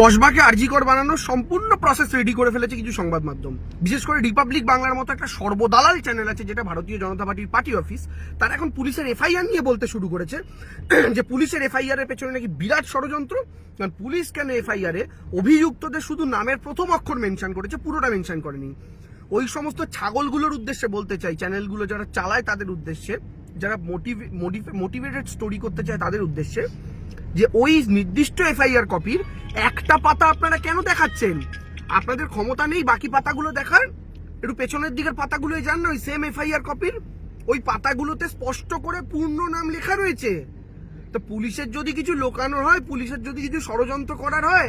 কসবাকে আরজিকর বানানোর সম্পূর্ণ process ready করে ফেলেছে কিছু সংবাদ মাধ্যম। বিশেষ করে রিপাবলিক বাংলার মতো একটা সর্বদালাল চ্যানেল আছে যেটা ভারতীয় জনতা পার্টির পার্টি অফিস তারা এখন পুলিশের এফআইআর নিয়ে বলতে শুরু করেছে। যে পুলিশের এফআইআর এর পেছনে নাকি বিরাট ষড়যন্ত্র। কারণ পুলিশ কেন এফআইআর এ? অভিযুক্তদের শুধু নামের প্রথম অক্ষর মেনশন করেছে, পুরোটা মেনশন করেনি। ওই সমস্ত ছাগলগুলোর উদ্দেশ্যে বলতে চাই চ্যানেলগুলো যারা চালায় তাদের উদ্দেশ্যে, যারা মোটিভ মোটিভেটেড স্টোরি করতে চায় তাদের উদ্দেশ্যে। যে ওই নির্দিষ্ট এফআইআর কপির একটা পাতা আপনারা কেন দেখাচ্ছেন? আপনাদের ক্ষমতা নেই বাকি পাতাগুলো দেখার? একটু পেছনের দিকের পাতাগুলোই যান না, ওই সেম এফআইআর কপির? ওই পাতাগুলোতে স্পষ্ট করে পূর্ণ নাম লেখা রয়েছে। তো পুলিশের যদি কিছু লোকানোর হয়, পুলিশের যদি কিছু ষড়যন্ত্র করার হয়,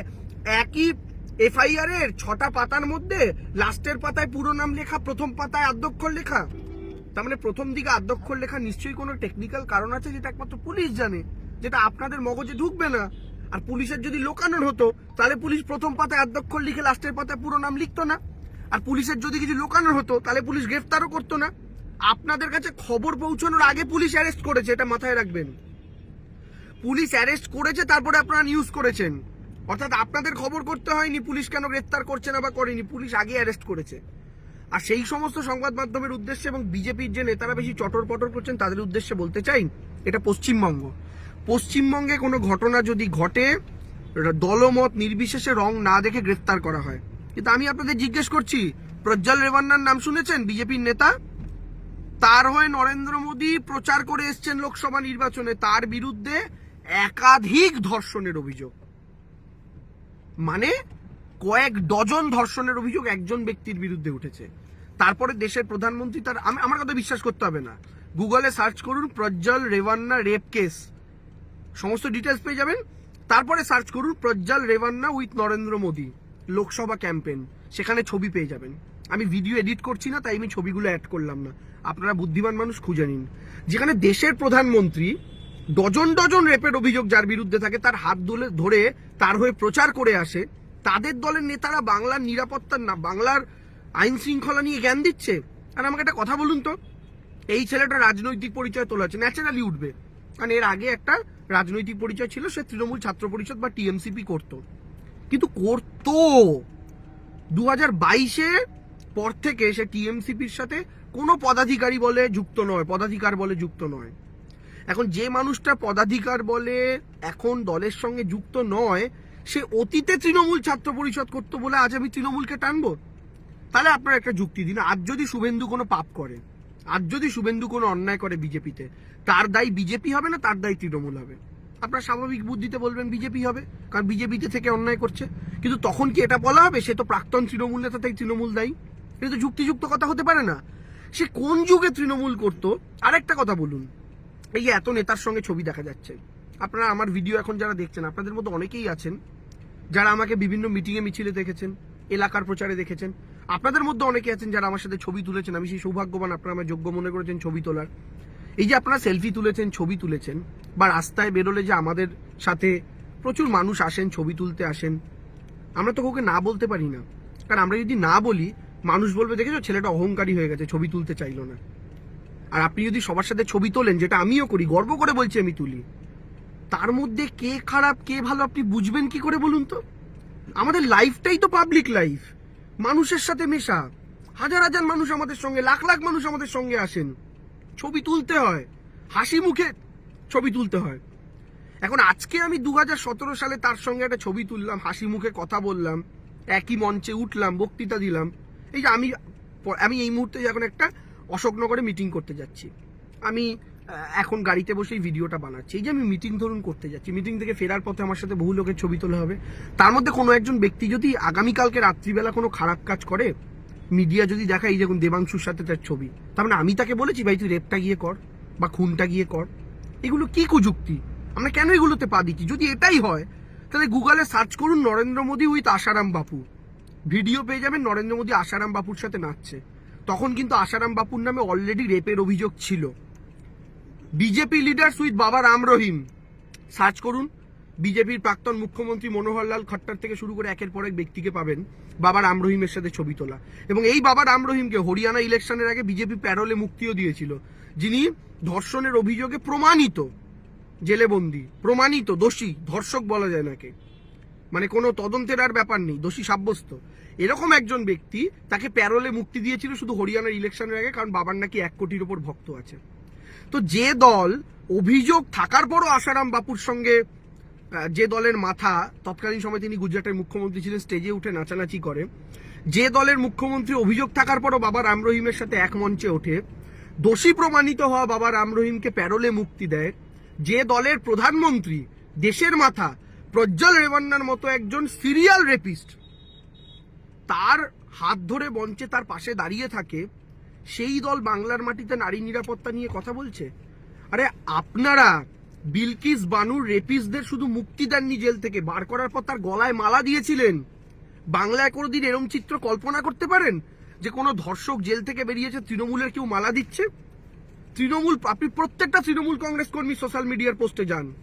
একই এফআইআর এর ছটা পাতার মধ্যে লাস্টের পাতায় পুরো নাম লেখা, প্রথম পাতায় আদ্যক্ষর লেখা। তার মানে প্রথম দিকে আদ্যক্ষর লেখা নিশ্চয়ই কোনো টেকনিক্যাল কারণ আছে যেটা একমাত্র পুলিশ জানে। যেটা আপনাদের মগজে ঢুকবে না। আর পুলিশের যদি লোকানোর হতো, তাহলে পুলিশ প্রথম পাতায় আদ্যক্ষর লিখে লাস্টের পাতায় পুরো নাম লিখতো না। আর পুলিশের যদি কিছু লোকানোর হতো, তাহলে পুলিশ গ্রেফতারও করতো না। আপনাদের কাছে খবর পৌঁছানোর আগে পুলিশ অ্যারেস্ট করেছে, এটা মাথায় রাখবেন। পুলিশ অ্যারেস্ট করেছে, তারপরে আপনারা নিউজ করেছেন। অর্থাৎ আপনাদের খবর করতে হয়নি, পুলিশ কেন গ্রেফতার করছে না বা করেনি, পুলিশ আগে অ্যারেস্ট করেছে। আর সেই সমস্ত সংবাদ মাধ্যমের উদ্দেশ্যে এবং বিজেপির যে নেতারা বেশি চটর পটর করছেন, তাদের উদ্দেশ্যে বলতে চাই, এটা পশ্চিমবঙ্গ। পশ্চিমবঙ্গে কোনো ঘটনা যদি ঘটে, দলমত নির্বিশেষে রং না দেখে গ্রেফতার করা হয়। কিন্তু আমি আপনাদের জিজ্ঞেস করছি, প্রজ্জ্বল রেবান্নার নাম শুনেছেন বিজেপির নেতা? তার হয়ে নরেন্দ্র মোদী প্রচার করে এসছেন লোকসভা নির্বাচনে, তার বিরুদ্ধে একাধিক ধর্ষণের অভিযোগ। মানে কয়েক ডজন ধর্ষণের অভিযোগ একজন ব্যক্তির বিরুদ্ধে উঠেছে। তারপরে দেশের প্রধানমন্ত্রী তার আমার কথা বিশ্বাস করতে হবে না। গুগলে সার্চ করুন প্রজ্জ্বল রেভান্না রেপ কেস। সমস্ত ডিটেলস পেয়ে যাবেন। তারপরে সার্চ করুন প্রজ্জ্বল রেভান্না উইথ নরেন্দ্র মোদী লোকসভা ক্যাম্পেন সেখানে ছবি পেয়ে যাবেন। আমি ভিডিও এডিট করছি না, তাই আমি ছবিগুলো অ্যাড করলাম না। আপনারা বুদ্ধিমান মানুষ, খুঁজে নিন। যেখানে দেশের প্রধানমন্ত্রী ডজন ডজন রেপের অভিযোগ যার বিরুদ্ধে থাকে, তার হাত ধরে ধরে তার হয়ে প্রচার করে আসে, তাদের দলের নেতারা বাংলার নিরাপত্তার না, বাংলার আইন শৃঙ্খলা নিয়ে জ্ঞান দিচ্ছে? আর আমাকে একটা কথা বলুন তো। এই ছেলেটা রাজনৈতিক পরিচয় তোলা আছে ন্যাচারালি উঠবে। কারণ এর আগে একটা রাজনৈতিক পরিচয় ছিল, সে তৃণমূল ছাত্র পরিষদ বা টিএমসিপি করত। কিন্তু করতো। দু হাজার বাইশে পর থেকে সে টিএমসিপির সাথে কোনো পদাধিকারী বলে যুক্ত নয়, পদাধিকার বলে যুক্ত নয়। এখন যে মানুষটা পদাধিকার বলে এখন দলের সঙ্গে যুক্ত নয়, সে অতীতে তৃণমূল ছাত্র পরিষদ করতো বলে আজ আমি তৃণমূলকে টানবো। তাহলে আপনারা একটা যুক্তি দিন, আজ যদি শুভেন্দু কোনো পাপ করে আজ যদি শুভেন্দু কোনো অন্যায় করে বিজেপিতে, তার দায়ী বিজেপি হবে না, তার দায়ী তৃণমূল হবে? আপনার স্বাভাবিক বুদ্ধিতে বলবেন বিজেপি হবে, কারণ বিজেপিতে থেকে অন্যায় করছে। কিন্তু তখন কি এটা বলা হবে? সে তো প্রাক্তন তৃণমূল নেতা, তাই তৃণমূল দায়ী। এটা তো যুক্তিযুক্ত কথা হতে পারে না। সে কোন যুগে তৃণমূল করতো? আরেকটা কথা বলুন। এই যে এত নেতার সঙ্গে ছবি দেখা যাচ্ছে। আপনারা আমার ভিডিও এখন যারা দেখছেন, আপনাদের মধ্যে অনেকেই আছেন, যারা আমাকে বিভিন্ন মিটিংয়ে মিছিলে দেখেছেন। এলাকার প্রচারে দেখেছেন। আপনাদের মধ্যে অনেকে আছেন যারা আমার সাথে ছবি তুলেছেন। আমি সেই সৌভাগ্যবান আপনারা আমার যোগ্য মনে করেছেন ছবি তোলার। এই যে আপনারা সেলফি তুলেছেন, ছবি তুলেছেন, বা রাস্তায় বেরোলে যে আমাদের সাথে প্রচুর মানুষ আসেন, ছবি তুলতে আসেন, আমরা তো কাউকে না বলতে পারি না। কারণ আমরা যদি না বলি, মানুষ বলবে, দেখেছ, ছেলেটা অহংকারী হয়ে গেছে, ছবি তুলতে চাইলো না। আর আপনি যদি সবার সাথে ছবি তোলেন, যেটা আমিও করি, গর্ব করে বলছি আমি তুলি, তার মধ্যে কে খারাপ, কে ভালো, আপনি বুঝবেন কি করে বলুন তো? আমাদের লাইফটাই তো পাবলিক লাইফ মানুষের সাথে মেশা। হাজার হাজার মানুষ আমাদের সঙ্গে, লাখ লাখ মানুষ আমাদের সঙ্গে আসেন। ছবি তুলতে হয়। হাসি মুখে ছবি তুলতে হয়। এখন আজকে আমি দু হাজার সতেরো সালে তার সঙ্গে একটা ছবি তুললাম, হাসি মুখে কথা বললাম, একই মঞ্চে উঠলাম, বক্তৃতা দিলাম। এই যে আমি আমি এই মুহূর্তে এখন একটা অশোকনগরে মিটিং করতে যাচ্ছি। আমি এখন গাড়িতে বসেই ভিডিওটা বানাচ্ছি। এই যে আমি মিটিং ধরুন করতে যাচ্ছি মিটিং থেকে ফেরার পথে আমার সাথে বহু লোকের ছবি তোলা হবে। তার মধ্যে কোনো একজন ব্যক্তি যদি আগামীকালকে রাত্রিবেলা কোনো খারাপ কাজ করে মিডিয়া যদি দেখায়, এই দেখুন দেবাংশুর সাথে তার ছবি। তার মানে আমি তাকে বলেছি, ভাই, তুই রেপটা গিয়ে কর বা খুনটা গিয়ে কর। এগুলো কি কুযুক্তি? আমরা কেন এগুলোতে পা দিচ্ছি? যদি এটাই হয়, তাহলে গুগলে সার্চ করুন Narendra Modi with Asaram Bapu. Video পেয়ে যাবেন নরেন্দ্র মোদী আশারাম বাপুর সাথে নাচছে। তখন কিন্তু আশারাম বাপুর নামে অলরেডি রেপের অভিযোগ ছিল। বিজেপি লিডার্স উইথ বাবা রাম রহিম। সার্চ করুন। বিজেপির প্রাক্তন মুখ্যমন্ত্রী মনোহরলাল খট্টার থেকে শুরু করে একের পর এক ব্যক্তিকে পাবেন বাবা রাম রহিমের সাথে ছবি তোলা। এবং এই বাবা রাম রহিমকে হরিয়ানা ইলেকশনের আগে বিজেপি প্যারোলে মুক্তিও দিয়েছিল। যিনি ধর্ষণের অভিযোগে প্রমাণিত জেলেবন্দি, প্রমাণিত দোষী, ধর্ষক বলা যায় নাকি। মানে কোনো তদন্তের আর ব্যাপার নেই, দোষী সাব্যস্ত। এরকম একজন ব্যক্তি তাকে প্যারোলে মুক্তি দিয়েছিল শুধু হরিয়ানার ইলেকশনের আগে, কারণ বাবার নাকি এক কোটির ওপর ভক্ত আছে। তো যে দল অভিযোগ থাকার পরও আসারাম বাপুর সঙ্গে যে দলের মাথা, তৎকালীন সময় তিনি গুজরাটের মুখ্যমন্ত্রী ছিলেন, স্টেজে উঠে নাচানাচি করে। যে দলের মুখ্যমন্ত্রী অভিযোগ থাকার পরও বাবা রাম রহিমের সাথে এক মঞ্চে ওঠে। দোষী প্রমাণিত হওয়া বাবা রাম রহিমকে প্যারোলে মুক্তি দেয়। যে দলের প্রধানমন্ত্রী, দেশের মাথা, প্রজ্জ্বল রেবান্নার মতো একজন সিরিয়াল রেপিস্ট, তার হাত ধরে মঞ্চে তার পাশে দাঁড়িয়ে থাকে। সেই দল বাংলার মাটিতে নারী নিরাপত্তা নিয়ে কথা বলছে? আরে আপনারা বিলকিস বানুর রেপিসদের শুধু মুক্তি দেননি জেল থেকে, বার করার পর তার গলায় মালা দিয়েছিলেন। বাংলায় কোনোদিন এরম চিত্র কল্পনা করতে পারেন? যে কোনো ধর্ষক জেল থেকে বেরিয়েছে, তৃণমূলের কেউ মালা দিচ্ছে? তৃণমূল, আপনি প্রত্যেকটা তৃণমূল কংগ্রেস কর্মী সোশ্যাল মিডিয়ার পোস্টে যান।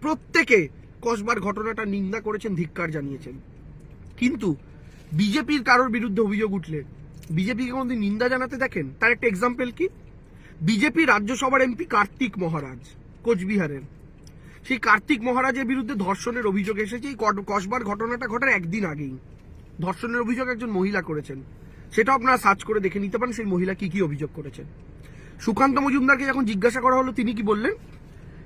প্রত্যেকে কসবার ঘটনাটা নিন্দা করেছেন, ধিক্কার জানিয়েছেন। কিন্তু বিজেপির কারোর বিরুদ্ধে অভিযোগ উঠলে বিজেপিকে কোনদিন নিন্দা জানাতে দেখেন? তার একটা এক্সাম্পল কি? বিজেপি রাজ্যসভার এমপি কার্তিক মহারাজ, কোচবিহারের। সেই কার্তিক মহারাজের বিরুদ্ধে ধর্ষণের অভিযোগ এসেছে। এই কসবার ঘটনাটা ঘটার একদিন আগেই। ধর্ষণের অভিযোগ একজন মহিলা করেছেন। সেটা আপনারা সার্চ করে দেখে নিতে পারেন সেই মহিলা কি কি অভিযোগ করেছেন। সুকান্ত মজুমদারকে যখন জিজ্ঞাসা করা হলো, তিনি কি বললেন?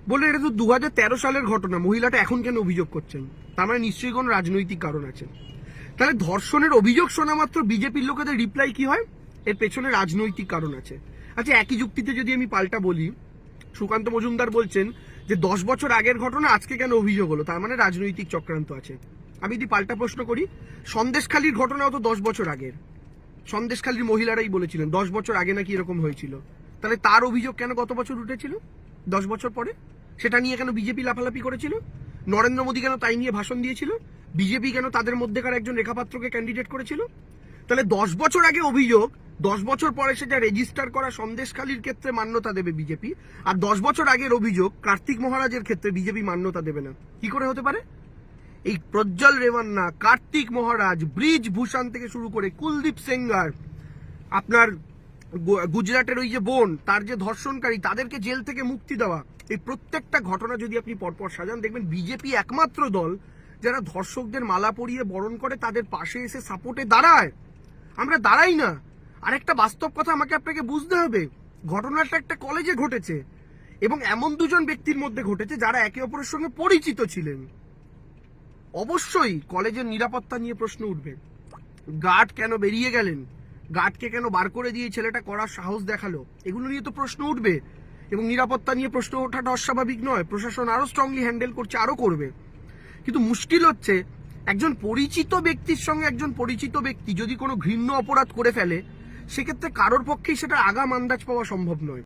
বললেন, এটা তো দু হাজার তেরো সালের ঘটনা। মহিলাটা এখন কেন অভিযোগ করছেন? তার মানে নিশ্চয়ই কোনো রাজনৈতিক কারণ আছে। তাহলে ধর্ষণের অভিযোগ শোনা মাত্র বিজেপির লোকেদের রিপ্লাই কি হয়? এর পেছনে রাজনৈতিক কারণ আছে। আচ্ছা একই যুক্তিতে যদি আমি পাল্টা বলি, সুকান্ত মজুমদার বলছেন যে দশ বছর আগের ঘটনা, আজকে কেন অভিযোগ হলো? তার মানে রাজনৈতিক চক্রান্ত আছে। আমি যদি পাল্টা প্রশ্ন করি, সন্দেশখালীর ঘটনাও তো দশ বছর আগের। সন্দেশখালীর মহিলারাই বলেছিলেন, দশ বছর আগে নাকি এরকম হয়েছিল। তাহলে তার অভিযোগ কেন গত বছর উঠেছিল? দশ বছর পরে? সেটা নিয়ে কেন বিজেপি লাফালাফি করেছিল? নরেন্দ্র মোদী কেন তাই নিয়ে ভাষণ দিয়েছিল? বিজেপি কেন তাদের মধ্যেকার একজন রেখাপাত্রকে ক্যান্ডিডেট করেছিল? তাহলে দশ বছর আগে অভিযোগ, দশ বছর পরে সেটা রেজিস্টার করা সন্দেশখালীর ক্ষেত্রে মান্যতা দেবে বিজেপি আর দশ বছর আগের অভিযোগ কার্তিক মহারাজের ক্ষেত্রে বিজেপি মান্যতা দেবে না। কি করে হতে পারে? এই প্রজ্জ্বল রেওয়ান্না, কার্তিক মহারাজ, ব্রিজ ভূষণ থেকে শুরু করে কুলদীপ সেঙ্গার, আপনার গুজরাটের ওই যে বোন, তার যে ধর্ষণকারী, তাদেরকে জেল থেকে মুক্তি দেওয়া, এই প্রত্যেকটা ঘটনা যদি আপনি পরপর সাজান, দেখবেন বিজেপি একমাত্র দল যারা ধর্ষকদের মালা পরিয়ে বরণ করে তাদের পাশে এসে সাপোর্টে দাঁড়ায়। আমরা দাঁড়াই না। আরেকটা বাস্তব কথা আমাকে আপনাকে বুঝতে হবে। ঘটনাটা একটা কলেজে ঘটেছে এবং এমন দুজন ব্যক্তির মধ্যে ঘটেছে যারা একে অপরের সঙ্গে পরিচিত ছিলেন। অবশ্যই কলেজের নিরাপত্তা নিয়ে প্রশ্ন উঠবে। গার্ড কেন বেরিয়ে গেলেন? গার্ডকে কেন বার করে দিয়ে ছেলেটা করার সাহস দেখাল? এগুলো নিয়ে তো প্রশ্ন উঠবে। এবং নিরাপত্তা নিয়ে প্রশ্ন ওঠাটা অস্বাভাবিক নয়। প্রশাসন আরও স্ট্রংলি হ্যান্ডেল করছে, আরও করবে। কিন্তু মুশকিল হচ্ছে, একজন পরিচিত ব্যক্তির সঙ্গে একজন পরিচিত ব্যক্তি যদি কোনো ঘৃণ্য অপরাধ করে ফেলে, সেক্ষেত্রে কারোর পক্ষেই সেটা আগাম আন্দাজ পাওয়া সম্ভব নয়।